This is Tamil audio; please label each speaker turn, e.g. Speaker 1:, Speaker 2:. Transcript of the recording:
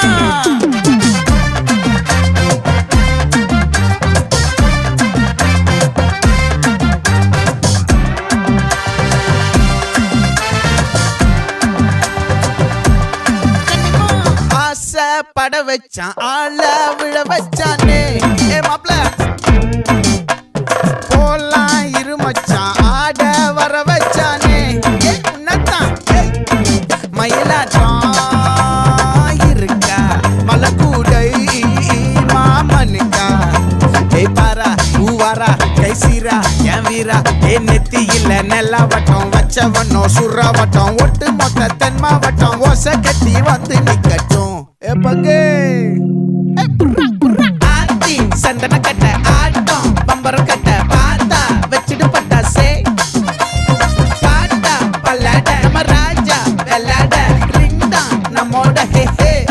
Speaker 1: தெரியுமா பட வச்சான் ஆள விழ வச்சானே. சாரா கை சீரா என் வீரா என் நெத்தியில் நெல்லா வட்டம் வச்சவனோ சுறா வட்டம் ஒட்டு மொத்த தென் மாவட்டம் ஓசை கட்டி வந்து நிக்கட்டும். எப்பங்கே சந்தன கட்ட